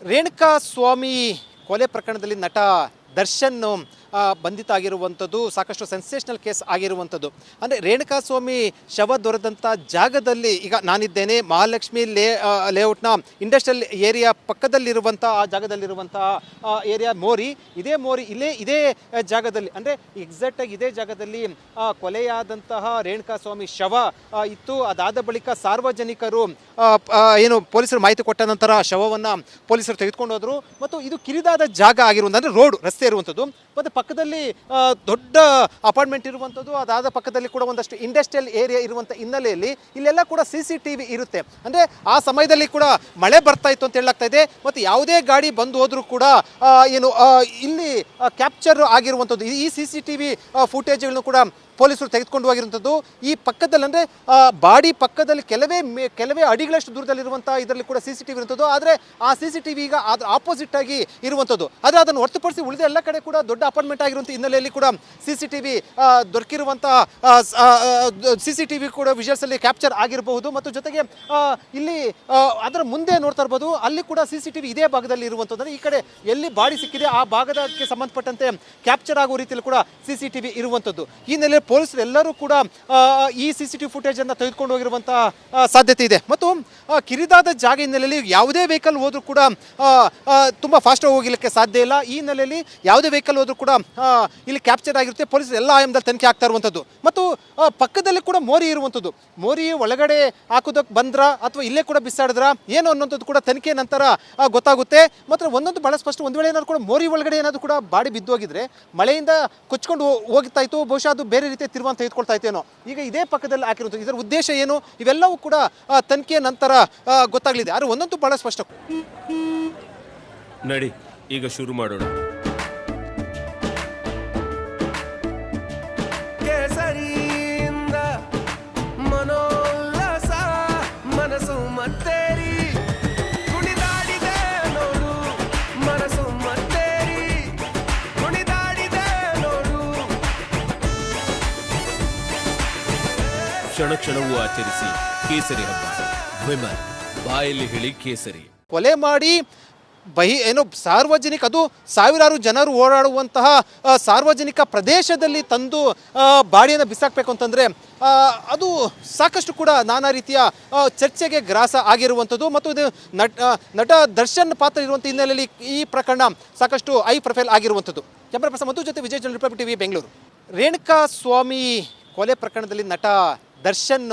ರೇಣುಕಾ ಸ್ವಾಮಿ ಕೊಲೆ ಪ್ರಕರಣದಲ್ಲಿ ನಟ ದರ್ಶನ್ ಬಂಧಿತ ಆಗಿರುವಂಥದ್ದು, ಸಾಕಷ್ಟು ಸೆನ್ಸೇಷನಲ್ ಕೇಸ್ ಆಗಿರುವಂಥದ್ದು. ಅಂದರೆ ರೇಣುಕಾಸ್ವಾಮಿ ಶವ ದೊರೆದಂಥ ಜಾಗದಲ್ಲಿ ಈಗ ನಾನಿದ್ದೇನೆ, ಮಹಾಲಕ್ಷ್ಮಿ ಲೇ ಲೇಔಟ್ನ ಇಂಡಸ್ಟ್ರಿಯಲ್ ಏರಿಯಾ ಪಕ್ಕದಲ್ಲಿರುವಂಥ, ಆ ಜಾಗದಲ್ಲಿರುವಂಥ ಏರಿಯಾ ಮೋರಿ, ಇದೇ ಮೋರಿ ಇಲ್ಲೇ ಇದೇ ಜಾಗದಲ್ಲಿ, ಅಂದರೆ ಎಕ್ಸಾಕ್ಟಾಗಿ ಇದೇ ಜಾಗದಲ್ಲಿ ಕೊಲೆಯಾದಂತಹ ರೇಣುಕಾಸ್ವಾಮಿ ಶವ ಇತ್ತು. ಅದಾದ ಬಳಿಕ ಸಾರ್ವಜನಿಕರು ಏನು ಪೊಲೀಸರು ಮಾಹಿತಿ ಕೊಟ್ಟ ನಂತರ ಶವವನ್ನು ಪೊಲೀಸರು ತೆಗೆದುಕೊಂಡು ಮತ್ತು ಇದು ಕಿರಿದಾದ ಜಾಗ ಆಗಿರುವಂಥ ಅಂದರೆ ರೋಡ್, ರಸ್ತೆ ಇರುವಂಥದ್ದು ಮತ್ತು ಪಕ್ಕದಲ್ಲಿ ದೊಡ್ಡ ಅಪಾರ್ಟ್ಮೆಂಟ್ ಇರುವಂಥದ್ದು ಅದಾದ ಪಕ್ಕದಲ್ಲಿ ಕೂಡ ಒಂದಷ್ಟು ಇಂಡಸ್ಟ್ರಿಯಲ್ ಏರಿಯಾ ಇರುವಂಥ ಹಿನ್ನೆಲೆಯಲ್ಲಿ ಇಲ್ಲೆಲ್ಲ ಕೂಡ ಸಿ ಸಿ ಟಿ ವಿ ಇರುತ್ತೆ. ಅಂದರೆ ಆ ಸಮಯದಲ್ಲಿ ಕೂಡ ಮಳೆ ಬರ್ತಾ ಇತ್ತು ಅಂತ ಹೇಳಲಾಗ್ತಾ ಇದೆ. ಮತ್ತು ಯಾವುದೇ ಗಾಡಿ ಬಂದು ಹೋದರೂ ಕೂಡ ಏನು ಇಲ್ಲಿ ಕ್ಯಾಪ್ಚರ್ ಆಗಿರುವಂಥದ್ದು ಈ- ಸಿ ಸಿ ಟಿ ವಿ ಫುಟೇಜ್ಗಳನ್ನು ಕೂಡ ಪೊಲೀಸರು ತೆಗೆದುಕೊಂಡು ಹೋಗಿರುವಂಥದ್ದು. ಈ ಪಕ್ಕದಲ್ಲಿ ಅಂದರೆ ಬಾಡಿ ಪಕ್ಕದಲ್ಲಿ ಕೆಲವೇ ಕೆಲವೇ ಅಡಿಗಳಷ್ಟು ದೂರದಲ್ಲಿರುವಂಥ ಇದರಲ್ಲಿ ಕೂಡ ಸಿ ಸಿ ಟಿ ವಿ ಇರುವಂಥದ್ದು. ಆದರೆ ಆ ಸಿ ಸಿ ಟಿ ವಿ ಈಗ ಅದು ಆಪೋಸಿಟ್ ಆಗಿ ಇರುವಂಥದ್ದು. ಆದರೆ ಅದನ್ನು ಹೊರತುಪಡಿಸಿ ಉಳಿದ ಎಲ್ಲ ಕಡೆ ಕೂಡ ದೊಡ್ಡ ಅಪಾರ್ಟ್ಮೆಂಟ್ ಆಗಿರುವಂಥ ಹಿನ್ನೆಲೆಯಲ್ಲಿ ಕೂಡ ಸಿ ಸಿ ಟಿ ವಿ ದೊರಕಿರುವಂಥ ಸಿ ಸಿ ಟಿ ವಿ ಕೂಡ ವಿಜುವಲ್ಸಲ್ಲಿ ಕ್ಯಾಪ್ಚರ್ ಆಗಿರಬಹುದು. ಮತ್ತು ಜೊತೆಗೆ ಇಲ್ಲಿ ಅದರ ಮುಂದೆ ನೋಡ್ತಾ ಇರ್ಬೋದು. ಅಲ್ಲಿ ಕೂಡ ಸಿ ಸಿ ಟಿ ವಿ ಇದೇ ಭಾಗದಲ್ಲಿ ಇರುವಂಥದ್ದು. ಅಂದರೆ ಈ ಕಡೆ ಎಲ್ಲಿ ಬಾಡಿ ಸಿಕ್ಕಿದೆ ಆ ಭಾಗದಕ್ಕೆ ಸಂಬಂಧಪಟ್ಟಂತೆ ಕ್ಯಾಪ್ಚರ್ ಆಗುವ ರೀತಿಯಲ್ಲಿ ಕೂಡ ಸಿ ಸಿ ಟಿ ವಿ ಇರುವಂಥದ್ದು. ಈ ಹಿನ್ನೆಲೆ ಪೊಲೀಸರು ಎಲ್ಲರೂ ಕೂಡ ಈ ಸಿ ಸಿ ಟಿ ಫುಟೇಜನ್ನು ತೆಗೆದುಕೊಂಡು ಹೋಗಿರುವಂತಹ ಸಾಧ್ಯತೆ ಇದೆ. ಮತ್ತು ಕಿರಿದಾದ ಜಾಗ ಹಿನ್ನೆಲೆಯಲ್ಲಿ ಯಾವುದೇ ವೆಹಿಕಲ್ ಹೋದರೂ ಕೂಡ ತುಂಬ ಫಾಸ್ಟಾಗಿ ಹೋಗಲಿಕ್ಕೆ ಸಾಧ್ಯ ಇಲ್ಲ. ಈ ಹಿನ್ನೆಲೆಯಲ್ಲಿ ಯಾವುದೇ ವೆಹಿಕಲ್ ಹೋದರೂ ಕೂಡ ಇಲ್ಲಿ ಕ್ಯಾಪ್ಚರ್ ಆಗಿರುತ್ತೆ. ಪೊಲೀಸರು ಎಲ್ಲ ಆಯಾಮದಲ್ಲಿ ತನಿಖೆ ಆಗ್ತಾ ಇರುವಂಥದ್ದು ಮತ್ತು ಪಕ್ಕದಲ್ಲಿ ಕೂಡ ಮೋರಿ ಇರುವಂಥದ್ದು ಮೋರಿ ಒಳಗಡೆ ಹಾಕೋದಕ್ಕೆ ಬಂದ್ರ ಅಥವಾ ಇಲ್ಲೇ ಕೂಡ ಬಿಸಾಡಿದ್ರ ಏನು ಅನ್ನೋಂಥದ್ದು ಕೂಡ ತನಿಖೆ ನಂತರ ಗೊತ್ತಾಗುತ್ತೆ. ಮತ್ತು ಒಂದೊಂದು ಭಾಳ ಸ್ಪಷ್ಟ ಒಂದು ವೇಳೆ ಏನಾದ್ರು ಕೂಡ ಮೋರಿ ಒಳಗಡೆ ಏನಾದರೂ ಕೂಡ ಬಾಡಿ ಬಿದ್ದೋಗಿದ್ರೆ ಮಳೆಯಿಂದ ಕೊಚ್ಕೊಂಡು ಹೋಗ್ತಾ ಇತ್ತು. ಬಹುಶಃ ಅದು ಬೇರೆ ರೀತಿಯ ತಿರುವಂತ ತೆಗೆದುಕೊಳ್ತಾ ಇತ್ತೇನೋ ಈಗ ಇದೇ ಪಕ್ಕದಲ್ಲಿ ಹಾಕಿರುವಂಥದ್ದು ಇದರ ಉದ್ದೇಶ ಏನು? ಇವೆಲ್ಲವೂ ಕೂಡ ತನಿಖೆಯ ನಂತರ ಗೊತ್ತಾಗಲಿದೆ. ಆದರೆ ಒಂದಂತೂ ಬಹಳ ಸ್ಪಷ್ಟ. ನಡಿ, ಈಗ ಶುರು ಮಾಡೋಣ. ಕ್ಷಣ ಕ್ಷಣವೂ ಆಚರಿಸಿ ಕೇಸರಿ ಹಬ್ಬ. ವಿಮಲ್, ಬಾಯಲ್ಲಿ ಹೇಳಿ ಕೇಸರಿ. ಕೊಲೆ ಮಾಡಿ ಬಹಿ, ಏನು ಸಾರ್ವಜನಿಕ, ಅದು ಸಾವಿರಾರು ಜನರು ಓಡಾಡುವಂತಹ ಸಾರ್ವಜನಿಕ ಪ್ರದೇಶದಲ್ಲಿ ತಂದು ಬಾಡಿಯನ್ನು ಬಿಸಾಕಬೇಕು ಅಂತಂದರೆ ಅದು ಸಾಕಷ್ಟು ಕೂಡ ನಾನಾ ರೀತಿಯ ಚರ್ಚೆಗೆ ಗ್ರಾಸ ಆಗಿರುವಂಥದ್ದು ಮತ್ತು ಇದು ನಟ ನಟ ದರ್ಶನ್ ಪಾತ್ರ ಇರುವಂಥ ಹಿನ್ನೆಲೆಯಲ್ಲಿ ಈ ಪ್ರಕರಣ ಸಾಕಷ್ಟು ಐ ಪ್ರೊಫೈಲ್ ಆಗಿರುವಂಥದ್ದು. ಕ್ಯಾಮ್ರಾ ಪರ್ಸನ್ ಮತ್ತು ಜೊತೆ ವಿಜಯ್ ರಿಪಬ್ಲಿಕ್ ಟಿವಿ ಬೆಂಗಳೂರು. ರೇಣುಕಾ ಸ್ವಾಮಿ ಕೊಲೆ ಪ್ರಕರಣದಲ್ಲಿ ನಟ ದರ್ಶನ್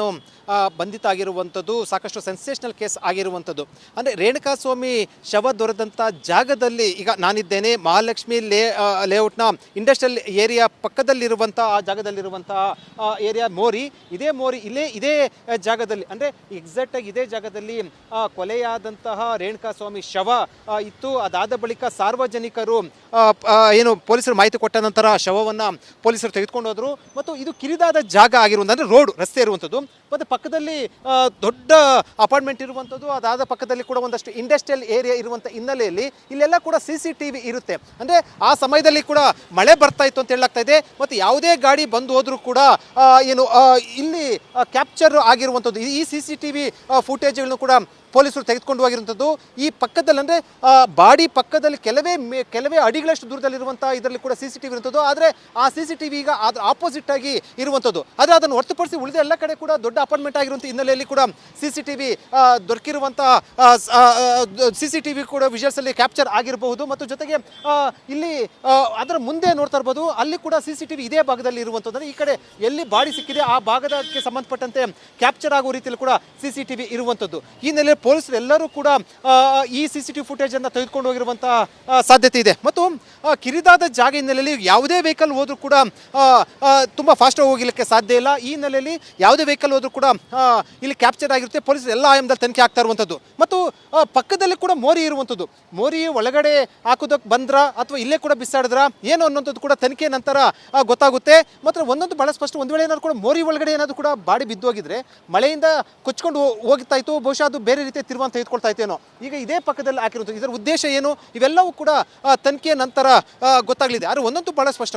ಬಂಧಿತ ಆಗಿರುವಂಥದ್ದು ಸಾಕಷ್ಟು ಸೆನ್ಸೇಷನಲ್ ಕೇಸ್ ಆಗಿರುವಂಥದ್ದು. ಅಂದರೆ ರೇಣುಕಾ ಸ್ವಾಮಿ ಶವ ದೊರೆದಂಥ ಜಾಗದಲ್ಲಿ ಈಗ ನಾನಿದ್ದೇನೆ, ಮಹಾಲಕ್ಷ್ಮಿ ಲೇ ಲೇಔಟ್ನ ಇಂಡಸ್ಟ್ರಿಯಲ್ ಏರಿಯಾ ಪಕ್ಕದಲ್ಲಿರುವಂಥ, ಆ ಜಾಗದಲ್ಲಿರುವಂಥ ಏರಿಯಾ ಮೋರಿ, ಇದೇ ಮೋರಿ, ಇಲ್ಲೇ ಇದೇ ಜಾಗದಲ್ಲಿ, ಅಂದರೆ ಎಕ್ಸಾಕ್ಟಾಗಿ ಇದೇ ಜಾಗದಲ್ಲಿ ಕೊಲೆಯಾದಂತಹ ರೇಣುಕಾ ಸ್ವಾಮಿ ಶವ ಇತ್ತು. ಅದಾದ ಬಳಿಕ ಸಾರ್ವಜನಿಕರು ಏನು ಪೊಲೀಸರು ಮಾಹಿತಿ ಕೊಟ್ಟ ನಂತರ ಶವವನ್ನು ಪೊಲೀಸರು ತೆಗೆದುಕೊಂಡು ಹೋದರು. ಮತ್ತು ಇದು ಕಿರಿದಾದ ಜಾಗ ಆಗಿರುವಂಥ ರೋಡ್ ರಸ್ತೆ. ಇರುವಂಥದ್ದು. ಮತ್ತು ಪಕ್ಕದಲ್ಲಿ ದೊಡ್ಡ ಅಪಾರ್ಟ್ಮೆಂಟ್ ಇರುವಂಥದ್ದು, ಅದಾದ ಪಕ್ಕದಲ್ಲಿ ಕೂಡ ಒಂದಷ್ಟು ಇಂಡಸ್ಟ್ರಿಯಲ್ ಏರಿಯಾ ಇರುವಂಥ ಹಿನ್ನೆಲೆಯಲ್ಲಿ ಇಲ್ಲೆಲ್ಲ ಕೂಡ ಸಿ ಸಿ ಟಿ ವಿ ಇರುತ್ತೆ. ಅಂದರೆ ಆ ಸಮಯದಲ್ಲಿ ಕೂಡ ಮಳೆ ಬರ್ತಾ ಇತ್ತು ಅಂತ ಹೇಳಲಾಗ್ತಾ ಇದೆ. ಮತ್ತು ಯಾವುದೇ ಗಾಡಿ ಬಂದು ಹೋದರೂ ಕೂಡ ಏನು ಇಲ್ಲಿ ಕ್ಯಾಪ್ಚರ್ ಆಗಿರುವಂಥದ್ದು ಈ ಸಿ ಸಿ ಟಿ ವಿ ಫುಟೇಜ್ಗಳನ್ನು ಕೂಡ ಪೊಲೀಸರು ತೆಗೆದುಕೊಂಡು ಹೋಗಿರುವಂಥದ್ದು. ಈ ಪಕ್ಕದಲ್ಲಿ ಅಂದರೆ ಬಾಡಿ ಪಕ್ಕದಲ್ಲಿ ಕೆಲವೇ ಕೆಲವೇ ಅಡಿಗಳಷ್ಟು ದೂರದಲ್ಲಿರುವಂಥ ಇದರಲ್ಲಿ ಕೂಡ ಸಿ ಸಿ ಟಿ ವಿ ಇರುವಂಥದ್ದು. ಆದರೆ ಆ ಸಿ ಸಿ ಟಿ ವಿ ಈಗ ಅದು ಆಪೋಸಿಟ್ ಆಗಿ ಇರುವಂಥದ್ದು. ಆದರೆ ಅದನ್ನು ಹೊರತುಪಡಿಸಿ ಉಳಿದ ಎಲ್ಲ ಕಡೆ ಕೂಡ ದೊಡ್ಡ ಅಪಾರ್ಟ್ಮೆಂಟ್ ಆಗಿರುವಂಥ ಹಿನ್ನೆಲೆಯಲ್ಲಿ ಕೂಡ ಸಿ ಸಿ ಟಿ ವಿ ದೊರಕಿರುವಂಥ ಸಿ ಸಿ ಟಿ ವಿ ಕೂಡ ವಿಜುವಲ್ಸಲ್ಲಿ ಕ್ಯಾಪ್ಚರ್ ಆಗಿರಬಹುದು. ಮತ್ತು ಜೊತೆಗೆ ಇಲ್ಲಿ ಅದರ ಮುಂದೆ ನೋಡ್ತಾ ಇರ್ಬೋದು. ಅಲ್ಲಿ ಕೂಡ ಸಿ ಸಿ ಟಿ ವಿ ಇದೇ ಭಾಗದಲ್ಲಿ ಇರುವಂಥದ್ದು. ಅಂದರೆ ಈ ಕಡೆ ಎಲ್ಲಿ ಬಾಡಿ ಸಿಕ್ಕಿದೆ ಆ ಭಾಗದಕ್ಕೆ ಸಂಬಂಧಪಟ್ಟಂತೆ ಕ್ಯಾಪ್ಚರ್ ಆಗುವ ರೀತಿಯಲ್ಲಿ ಕೂಡ ಸಿ ಸಿ ಟಿ ವಿ ಇರುವಂಥದ್ದು. ಈ ಹಿನ್ನೆಲೆ ಪೊಲೀಸರು ಎಲ್ಲರೂ ಕೂಡ ಈ ಸಿ ಸಿ ಟಿ ಫುಟೇಜನ್ನು ತೆಗೆದುಕೊಂಡು ಹೋಗಿರುವಂತಹ ಸಾಧ್ಯತೆ ಇದೆ. ಮತ್ತು ಕಿರಿದಾದ ಜಾಗ ಹಿನ್ನೆಲೆಯಲ್ಲಿ ಯಾವುದೇ ವೆಹಿಕಲ್ ಹೋದರೂ ಕೂಡ ತುಂಬ ಫಾಸ್ಟಾಗಿ ಹೋಗಲಿಕ್ಕೆ ಸಾಧ್ಯ ಇಲ್ಲ. ಈ ಹಿನ್ನೆಲೆಯಲ್ಲಿ ಯಾವುದೇ ವೆಹಿಕಲ್ ಹೋದರೂ ಕೂಡ ಇಲ್ಲಿ ಕ್ಯಾಪ್ಚರ್ ಆಗಿರುತ್ತೆ. ಪೊಲೀಸರು ಎಲ್ಲ ಆಯಾಮದಲ್ಲಿ ತನಿಖೆ ಆಗ್ತಾ ಇರುವಂಥದ್ದು ಮತ್ತು ಪಕ್ಕದಲ್ಲಿ ಕೂಡ ಮೋರಿ ಇರುವಂಥದ್ದು ಮೋರಿ ಒಳಗಡೆ ಹಾಕೋದಕ್ಕೆ ಬಂದ್ರ ಅಥವಾ ಇಲ್ಲೇ ಕೂಡ ಬಿಸಾಡಿದ್ರ, ಏನು ಅನ್ನೋಂಥದ್ದು ಕೂಡ ತನಿಖೆ ನಂತರ ಗೊತ್ತಾಗುತ್ತೆ. ಮತ್ತು ಒಂದೊಂದು ಭಾಳ ಸ್ಪಷ್ಟ, ಒಂದು ವೇಳೆ ಏನಾದ್ರು ಕೂಡ ಮೋರಿ ಒಳಗಡೆ ಏನಾದರೂ ಕೂಡ ಬಾಡಿ ಬಿದ್ದೋಗಿದ್ರೆ, ಮಳೆಯಿಂದ ಕೊಚ್ಕೊಂಡು ಹೋಗ್ತಾ ಇತ್ತು. ಬಹುಶಃ ಅದು ಬೇರೆ ತಿರುವಂತ ತೆಗೆದುಕೊಳ್ತಾ ಇದೇನೋ ಈಗ ಇದೇ ಪಕ್ಕದಲ್ಲಿ ಹಾಕಿರುವಂಥದ್ದು ಇದರ ಉದ್ದೇಶ ಏನು? ಇವೆಲ್ಲವೂ ಕೂಡ ತನಿಖೆಯ ನಂತರ ಗೊತ್ತಾಗಲಿದೆ. ಆದರೆ ಒಂದಂತೂ ಭಾಳ ಸ್ಪಷ್ಟ.